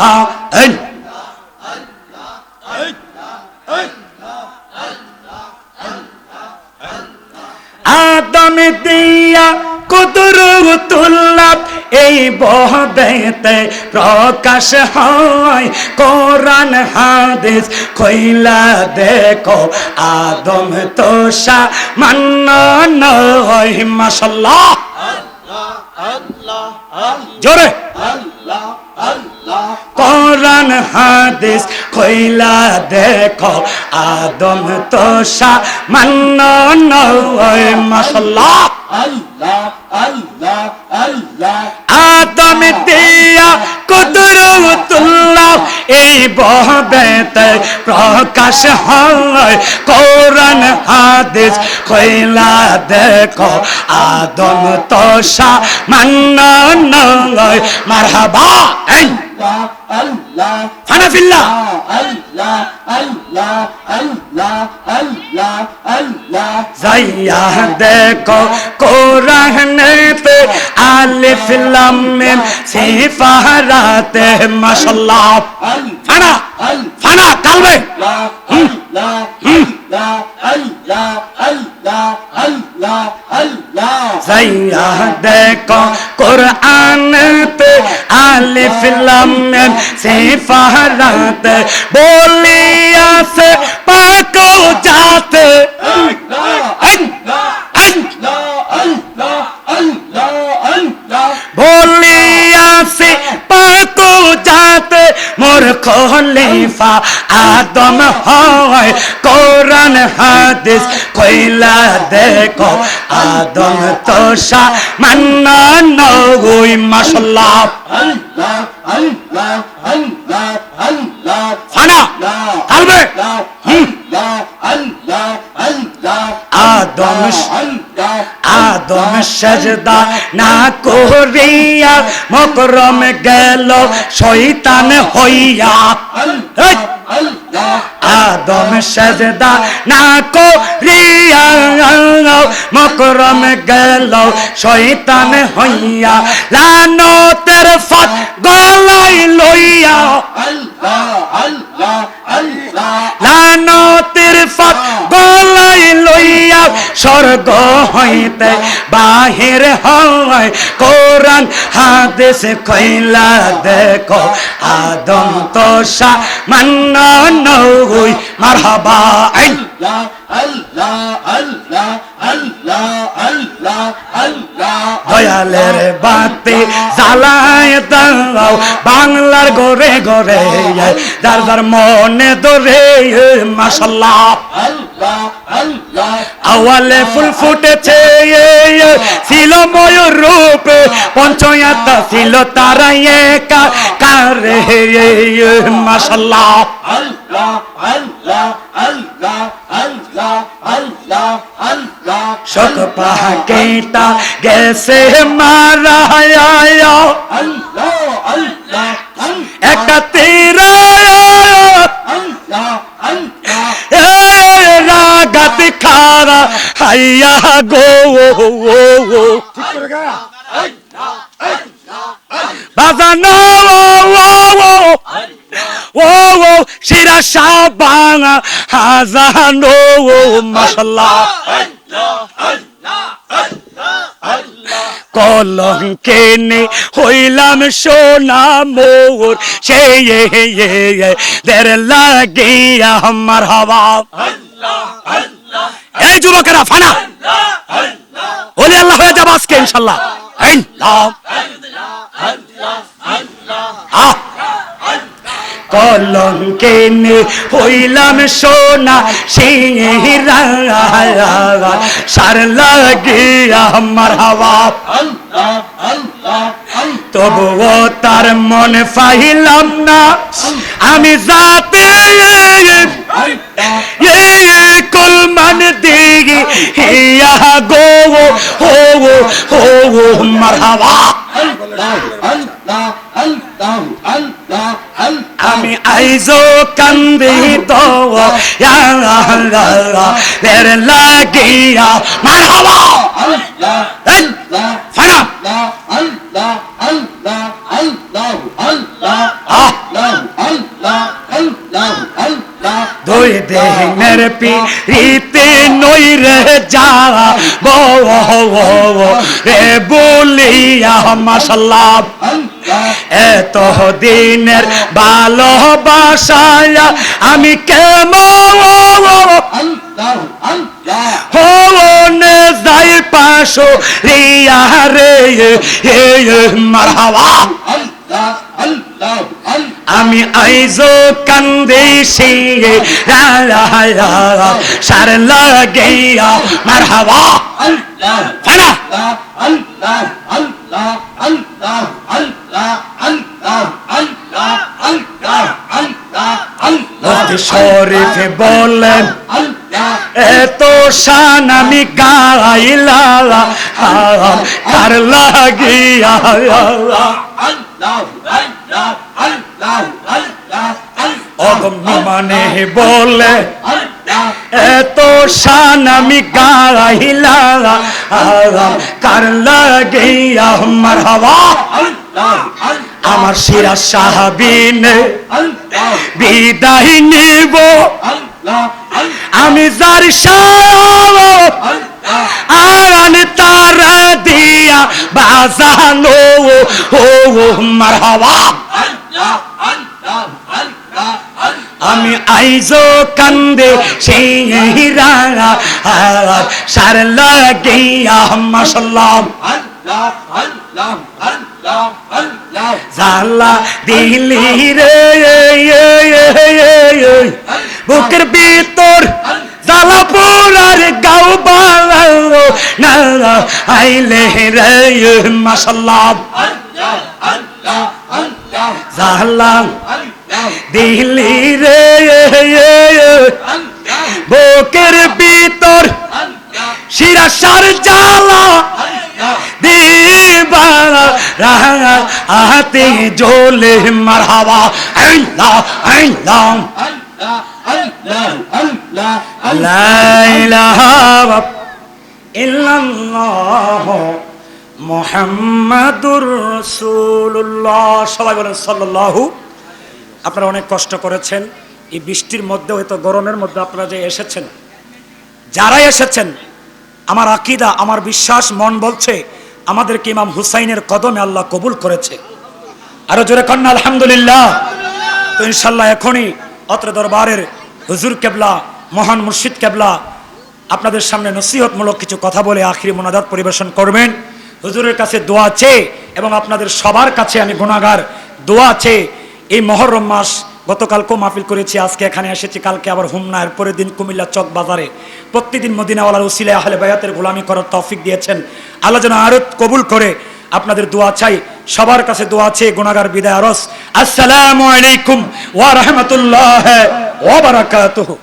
আল্লাহ আদম দিয়া এই বহবেতে প্রকাশ হয় কোরআন, হাদিস। কইলা দেখো, আদম তোষা মান্য নয় মাশাল্লাহ জোরে। কোরআন হাদিস কইলা দেখো। আদম তো সা মান্ন নয় আদম দিয়া কুদরতুল্লাহ এই বহবেতে প্রকাশ হয়। কোরআন হাদিস কইলা দেখো আদম তোষা মান্য নয়। মারহাবা এই। হানাফিল্লাহ। যাইয়া দেখো কোরআনেতে আলিফ লাম মিম সিফারাতে মাশাআল্লাহ ফানা ফানা কালবে যাইয়া দেখো আলিফ লাম মিম সিফারাতে বলিয়াছে পাক মোর খলিফা আদম হয় কোরআন হাদিস কইলা দেখো আদম তোষা মান্না ফানা কালবে আদম আদম সাজদা না করিয়া, মকরম গেল শৈতান হইয়া! আদম সাজদা না করিয়া, মকরম গেল শৈতান হইয়া। লানতের ফাত গলাই লইয়া। লানতের ফাত গলাই লইয়া। স্বর্গ হইতে বাহির হয়। কোরআন হাদিস কইলা দেখো আদম তো তোষা মান্ন নহুই মারহাবা দয়ালের বাতি দাও বাংলার ঘরে ঘরে যার যার মনে ধরে মাসাল্লাহ আওয়ালে ফুল ফুটেছে ছিল ময়ূর রূপে, পঞ্চয়াতা ছিল তারা একা, কারে মাসাল্লাহ শোক পাহাকেটা গেছে মারা একটা তেরা রাগাত খারা হাইয়া গো বাজানো ও ও শিরা সাবানা হাজানো মাশাল্লাহ কলঙ্কে নে হইলাম সোনা মোর, সে দের লাগিয়া আমার হওয়া। এই যুবকেরা, ফানা। ওলি আল্লাহ হয়ে যাব আজকে, ইনশাল্লাহ। আল্লাহ আহ। কলঙ্কে হইলাম সোনা সিংহিরা সার লাগিয়া আমার হাওয়া। তবুও তার মনে পাইলাম না। আমি যাতে কলমান দিগি হিয়া গো হো হো মারহাবা। আমি আইজো কান্দি তো দের লাগিয়া মারহাবা। এই, ফানা। আহ। ওই দেহের পিরিতে নই রে যা রে বলিয়া মাসাল্লাহ এত দিনের ভালোবাসায় আমি কেমন? হনে যাই পাশো, রিয়া রে মারহাবা। আমি আইজো কান্দে সে সার লাগিয়া মারহাবা ফানা মুফতি শরীফ বলেন এত শান আমি গাইলা লাগিয়া অগম্য মানে বলে, এত শান আমি গাইলা কার লাগিয়া মারহাবা আমার শিরা সাহাবিনে বিদায় নিব। আমি যার আরান তার দিয়া বাজানো, ও মারহাবা আমি আইজো কান্দে সেই রাঙা সার লাগিয়া মাসাল্লাম জালা দিলি রে বুকের ভিতর জালা পুরার গাও বালালো না আইলে রে মাসাল্লাহ জালা দিলি রে বুকের ভিতর শিরা সার জালা দিবানা রাঙা জোলে মারহাবা। ইলাহা ইল্লাল্লাহ মুহাম্মাদুর রাসূলুল্লাহ। সবাই বলেন সাল্লাল্লাহু আপনারা অনেক কষ্ট করেছেন, এই বৃষ্টির মধ্যে হয়তো গরমের মধ্যে আপনারা যে এসেছেন, যারাই এসেছেন, আমার আকিদা, আমার বিশ্বাস, মন বলছে, আমাদেরকে ইমাম হুসাইনের কদমে আল্লাহ কবুল করেছে। আরও জোরে কন্যা, আলহামদুলিল্লাহ। তো ইনশাল্লাহ এখনই অত্র দরবারের হুজুর কেবলা, মহান মুর্শিদ কেবলা, আপনাদের সামনে নসিহতমূলক কিছু কথা বলে আখিরি মোনাজাত পরিবেশন করবেন। হুজুরের কাছে দোয়া আছে এবং আপনাদের সবার কাছে আমি গুণাগার দোয়া আছে এই মহরম মাস গতকালকেও মাহফিল করেছি, আজকে এখানে এসেছি, কালকে আবার হুমনা পরের দিন কুমিল্লা চক বাজারে। প্রতিদিন মদিনাওয়ালার উসিলে আহলে বায়াতের গোলামি করার তৌফিক দিয়েছেন। আল্লাহ যেন আরত কবুল করে আপনাদের দোয়া চাই। সবার কাছে দোয়া আছে গুনাগার বিদায় আরস। আসসালামু আলাইকুম ওয়া রাহমাতুল্লাহ ওয়া বারাকাতুহু।